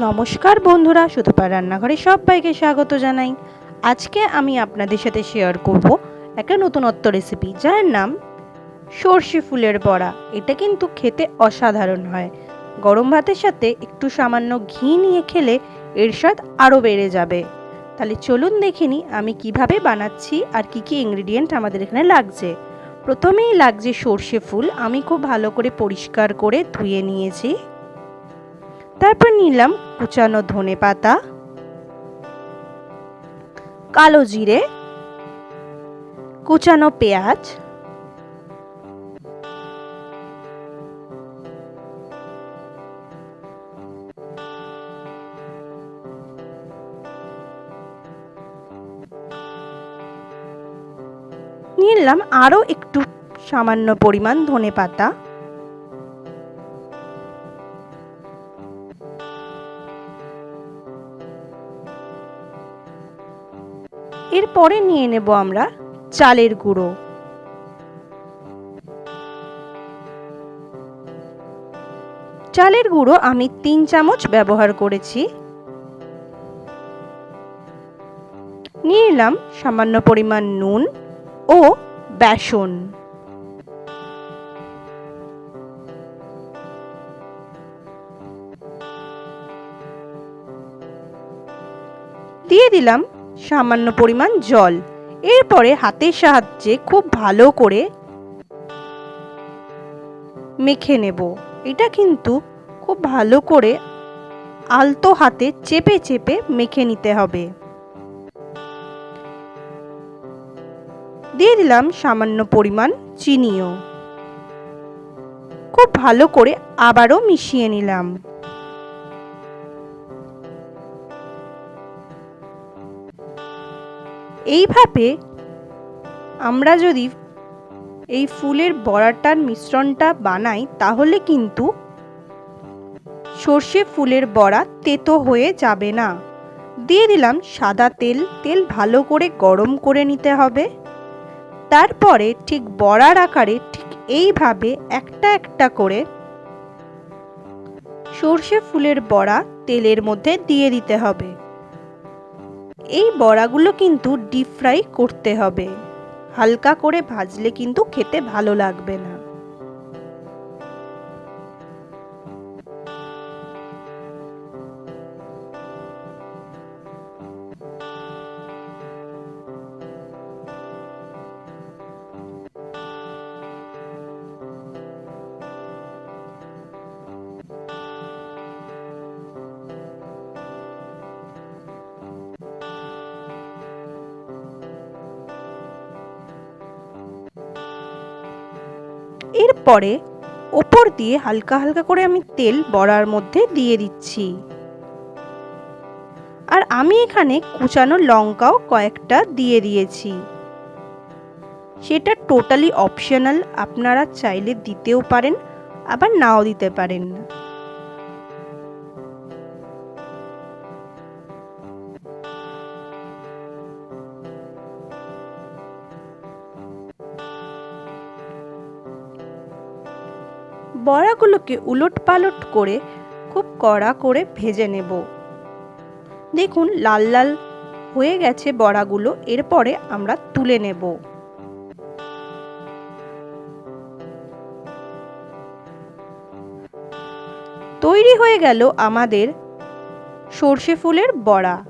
নমস্কার বন্ধুরা, সুতপা রান্নাঘরে সবাইকে স্বাগত জানাই। আজকে আমি আপনাদের সাথে শেয়ার করব একটা নতুনত্ব রেসিপি যার নাম সর্ষে ফুলের বড়া। এটা কিন্তু খেতে অসাধারণ হয়। গরম ভাতের সাথে একটু সামান্য ঘি নিয়ে খেলে এর স্বাদ আরও বেড়ে যাবে। তাহলে চলুন দেখিনি আমি কীভাবে বানাচ্ছি আর কি কি ইনগ্রিডিয়েন্ট আমাদের এখানে লাগছে। প্রথমেই লাগছে সর্ষে ফুল। আমি খুব ভালো করে পরিষ্কার করে ধুয়ে নিয়েছি। তারপর নিলাম কুচানো ধনে পাতা, কালো জিরে, কুচানো পেঁয়াজ, নিলাম আরও একটু সামান্য পরিমাণ ধনে পাতা। এরপরে নিয়ে নেব আমরা চালের গুঁড়ো। চালের গুঁড়ো আমি তিন চামচ ব্যবহার করেছি। নিয়ে নিলাম সামান্য পরিমাণ নুন ও বেসন। দিয়ে দিলাম সামান্য পরিমাণ জল। এরপরে হাতের সাহায্যে খুব ভালো করে মেখে নেব। এটা কিন্তু খুব ভালো করে আলতো হাতে চেপে চেপে মেখে নিতে হবে। দিয়ে দিলাম সামান্য পরিমাণ চিনিও। খুব ভালো করে আবারও মিশিয়ে নিলাম। এইভাবে আমরা যদি এই ফুলের বড়াটার মিশ্রণটা বানাই, তাহলে কিন্তু সর্ষে ফুলের বড়া তেতো হয়ে যাবে না। দিয়ে দিলাম সাদা তেল। তেল ভালো করে গরম করে নিতে হবে। তারপরে ঠিক বড়ার আকারে ঠিক এইভাবে একটা একটা করে সর্ষে ফুলের বড়া তেলের মধ্যে দিয়ে দিতে হবে। এই বড়াগুলো কিন্তু ডিপ ফ্রাই করতে হবে। হালকা করে ভাজলে কিন্তু খেতে ভালো লাগবে না। এরপরে ওপর দিয়ে হালকা হালকা করে আমি তেল বড়ার মধ্যে দিয়ে দিচ্ছি। আর আমি এখানে কুচানো লঙ্কাও কয়েকটা দিয়ে দিয়েছি। সেটা টোটালি অপশনাল, আপনারা চাইলে দিতেও পারেন, আবার নাও দিতে পারেন। বড়াগুলোকে উলট পালট করে খুব কড়া করে ভেজে নেব। দেখুন, লাল লাল হয়ে গেছে বড়াগুলো। এরপরে আমরা তুলে নেব। তৈরি হয়ে গেল আমাদের সর্ষে ফুলের বড়া।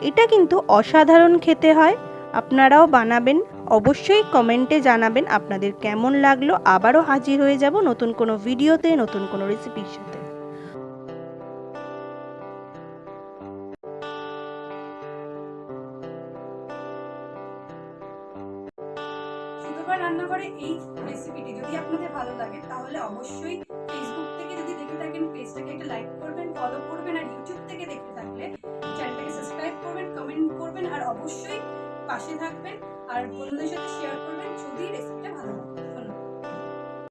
এটা কিন্তু অসাধারণ খেতে হয়। আপনারাও বানাবেন। অবশ্যই কমেন্টে জানাবেন আপনাদের কেমন লাগল। আবারও হাজির হয়ে যাব নতুন কোনো ভিডিওতে, নতুন কোনো রেসিপির সাথে। এই রেসিপিটি যদি আপনাদের ভালো লাগে, তাহলে অবশ্যই ফেসবুক থেকে যদি দেখে থাকেন পেজটাকে একটা লাইক করবেন ফলো করবেন, আর ইউটিউব থেকে থাকলে পাশে থাকবেন আর বন্ধুদের সাথে শেয়ার করবেন যদি রেসিপিটা ভালো লাগে।